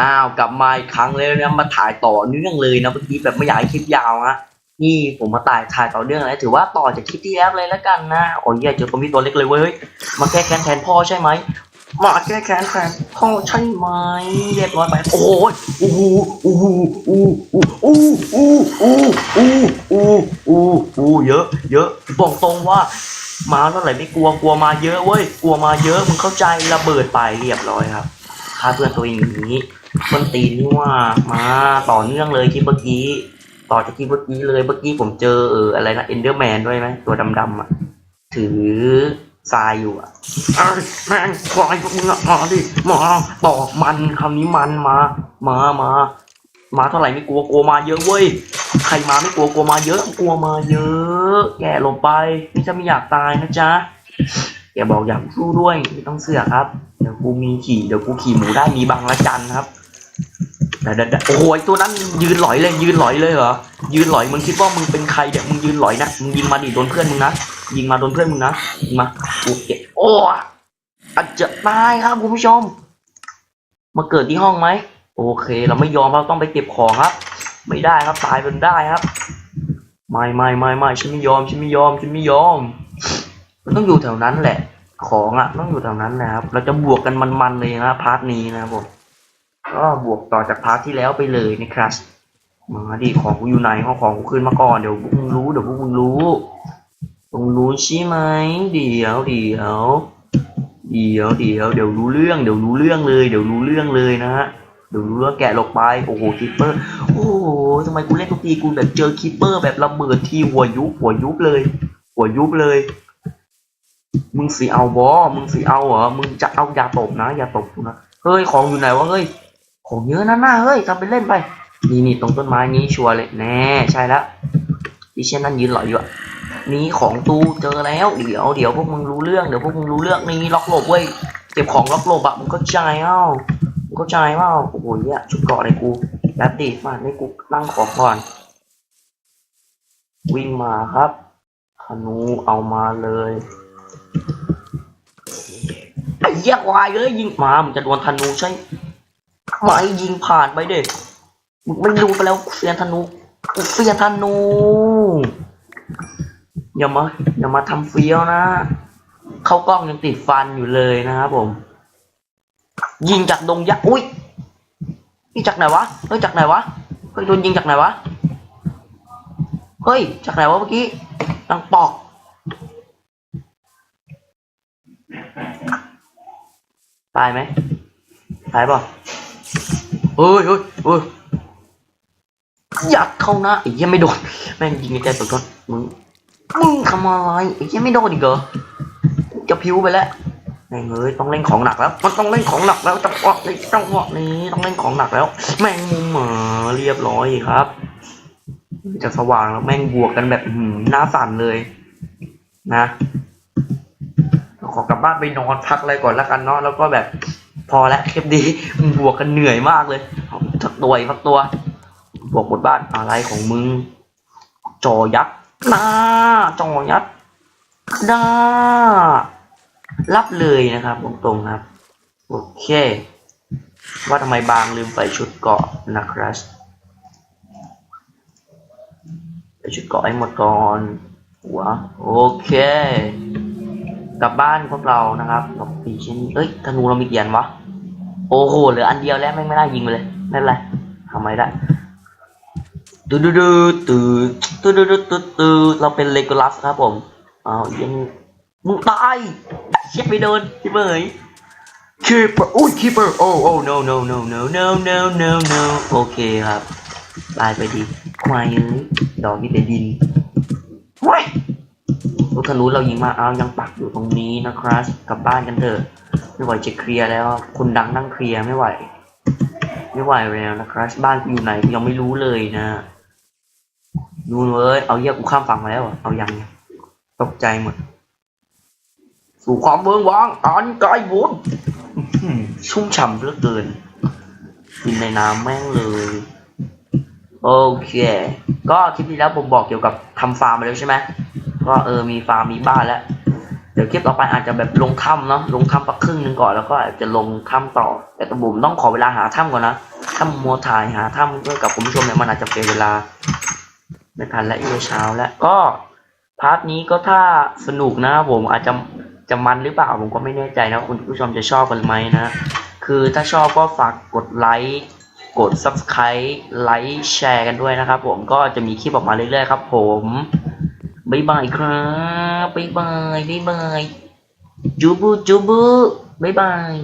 อ้าวกลับมาอีกครั้งเลยนะมาถ่ายต่อเนื่องเลยนะเมื่อกี้แบบไม่อยากให้คลิปยาวฮะนี่ผมมาถ่ายถ่ายต่อเนื่องเลยถือว่าต่อจากคลิปที่แล้วเลยแล้วกันนะโอ้ยเจอคอมพิวตัวเล็กเลยเว้ยมาแก้แค้นแทนพ่อใช่ไหมมาแก้แค้นแทนพ่อใช่ไหมเรียบร้อยไปโอ้ยอู้หูอู้หูอู้อู้อู้อู้อู้อู้อู้อู้อู้เยอะเยอะบอกตรงว่ามาเท่าไหร่ไม่กลัวกลัวมาเยอะเว้ยกลัวมาเยอะมึงเข้าใจระเบิดไปเรียบร้อยครับ ฆ่าเพื่อนตัวเองอย่างนี้คนตีนนี่ว่ามาต่อเนื่องเลยคลิปเมื่อกี้ ต่อจากคลิปเมื่อกี้เลยเมื่อกี้ผมเจอเอออะไรนะเอนเดอร์แมนด้วยไหมตัวดำๆอะถือทรายอยู่อะแม่งควายพวกมึงอะมาดิมาต่อมันคำนี้มันมา มามามาเท่าไหร่ไม่กลัวกลัวมาเยอะเว้ยใครมาไม่กลัวกลัวมาเยอะกลัวมาเยอะ แกหลบไปนี่จะไม่อยากตายนะจ๊ะ แกบอกอยากสู้ด้วยไม่ต้องเสือกครับ เดี๋ยวกูมีขี่เดี๋ยวกูขี่หมูได้มีบางละจันครับเดี๋ยวเด็ดโอ้โหไอ้ตัวนั้นยืนหลอยเลยยืนหลอยเลยเหรอยืนหลอยมึงคิดว่ามึงเป็นใครเดี๋ยวมึงยืนหลอยนะมึงยิงมาดิโดนเพื่อนมึงนะยิงมาโดนเพื่อนมึงนะมาโอเคโอ้อาจจะตายครับคุณผู้ชม มาเกิดที่ห้องไหมโอเค เราไม่ยอมเราต้องไปเก็บของครับ ไม่ได้ครับตายเป็นได้ครับ ไม่ไม่ไม่ไม่ฉันไม่ยอมฉันไม่ยอมฉันไม่ยอม มันต้องอยู่แถวนั้นแหละ ของอะต้องอยู่แถวนั้นนะครับ เราจะบวกกันมันๆเลยนะพาร์ทนี้นะครับผมก็บวกต่อจากพาร์ทที่แล้วไปเลยนะครับมาดิของกูอยู่ไหนเอาของกูคืนมาก่อนเดี๋ยวพวกมึงรู้เดี๋ยวพวกมึงรู้พวกมึงรู้ใช่ไหมเดี๋ยวเดี๋ยวเดี๋ยวเดี๋ยวเดี๋ยวรู้เรื่องเดี๋ยวรู้เรื่องเลย เดี๋ยวรู้เรื่องเลยนะฮะเดี๋ยวรู้ว่าแกะหลบไปโอ้โหคิปเปอร์โอ้โหทำไมกูเล่นทุกทีกูแบบเจอคิปเปอร์แบบระเบิดทีหัวยุบหัวยุบเลย หัวยุบเลย มึงสีเอาบอมึงสีเอาเหรอ มึงจะเอาอย่าตบนะอย่าตบกูนะ เฮ้ยของอยู่ไหนวะเฮ้ย ของเยอะนะหน้าเฮ้ยทำไปเล่นไป นี่นี่ตรงต้นไม้นี้ชัวร์เลยแน่ใช่แล้วดิเช่นนั่นยืนหล่ออยู่อะนี่ของตูเจอแล้ว เดี๋ยวเดี๋ยวพวกมึงรู้เรื่องเดี๋ยวพวกมึงรู้เรื่องนี่ล็อกหลบเว้ยเก็บของล็อกหลบอะมึงก็ใจเอ้ามึงเข้าใจเปล่าโอ้โหเนี่ยชุดเกาะในกูแป๊บดิมาในกูนั่งของก่อน วิ่งมาครับธนูเอามาเลย เหี้ยควายเลยยิงมามันจะโดนธนูใช่ไหมยิงผ่านไปเด็มึงไม่ดูไปแล้วเฟียนธนูเฟียนธนู อย่ามาอย่ามาทำเฟี้ยวนะ เข้ากล้องยังติดฟันอยู่เลยนะครับผม ยิงจากดงยักษ์อุ้ยนี่จากไหนวะเฮ้ยจากไหนวะเฮ้ยโดนยิงจากไหนวะเฮ้ยจากไหนวะเมื่อกี้ดังปอกายไหมตายป่ะเฮ้ยเฮ้ยเฮ้ยยัดเข้าน้าไอ้เหี้ยังไม่โดนแม่งยิงในใจสุดทนมึงมึงทำอะไรไอ้เหี้ยังไม่โดนอีกเหรอกูจะพิ้วไปแล้วแม่งเอ้ยต้องเล่นของหนักแล้ว มันต้องเล่นของหนักแล้วจังหวะนี้จังหวะนี้ต้องเล่นของหนักแล้ว แม่งมุมหมาเรียบร้อยครับจะสว่างแล้วแม่งบวกกันแบบหน้าสั่นเลย นะ บ้านไปนอนพักอะไรก่อนแล้วกันเนาะแล้วก็แบบพอแล้วคลิปดีมึงบวกกันเหนื่อยมากเลยเอาสักตัวอีกสักตัว บวกบทบ้านอะไรของมึง จอยักษ์หน้าจอยักษ์หน้ารับเลยนะครับ ตรงๆครับ โอเค ว่าทำไมบางลืมใส่ชุดเกาะนะครับใส่ชุดเกาะให้หมดก่อนหัวโอเค กลับบ้านพวกเรานะครับดอกปีชิ้นเอ้ยธนูเรามีเกียนวะโอ้โหเหลืออันเดียวแล้วแม่ไม่ได้ยิงไปเลยไม่เป็นไรทำไมได้ตืดตืดตืดตืดตืดตืดตืดเราเป็นเลโกลัสครับผมอ้าวยังมึงตายเช็ดไปโดนคิปเปอร์คิปเปอร์อุ้ยคิปเปอร์โอ้โอ้ no no no no no no no no โอเคครับตายไปดีควายเอ้ยดอกนี่แต่ดินเว้ย ลูกธนูเรายิงมาเอายังปักอยู่ตรงนี้นะครับกลับบ้านกันเถอะไม่ไหวจะเคลียร์แล้วคนดังนั่งเคลียร์ไม่ไหว ไม่ไหวแล้วนะครับบ้านกูอยู่ไหนกูยังไม่รู้เลยนะดูนเว้ยเอาเยี่ยกูข้ามฝั่งมาแล้วเอายังตกใจหมดสู่ความเมืองวางอันไกลบุญชุ่มฉ่ำเหลือเกินกินในน้ำแม่งเลยโอเค ก็คลิปที่แล้วผมบอกเกี่ยวกับทำฟาร์มไปแล้วใช่ไหม ก็เออมีฟาร์มมีบ้านแล้ว เดี๋ยวคลิปต่อไปอาจจะแบบลงถ้ำเนาะลงถ้ำปักครึ่งหนึงก่อนแล้วก็อาจจะลงถ้ำต่อ แต่ตะบุ๋มต้องขอเวลาหาถ้ำก่อนนะถ้ามัวถ่ายหาถ้ำด้วยกับคุณผู้ชมเนี่ยมันอาจจะเปลี่ยนเวลาไม่ทันและอีกเช้าแล้วก็พาร์ทนี้ก็ถ้าสนุกนะผมอาจจะจะมันหรือเปล่าผมก็ไม่แน่ใจนะคุณผู้ชมจะชอบกันไหมนะ คือถ้าชอบก็ฝากกดไลค์กด subscribe ไลค์แชร์กันด้วยนะครับผมก็จะมีคลิปออกมาเรื่อยๆครับผม บ๊ายบายครับบ๊ายบายบ๊ายบายจูบูจูบูบ๊ายบาย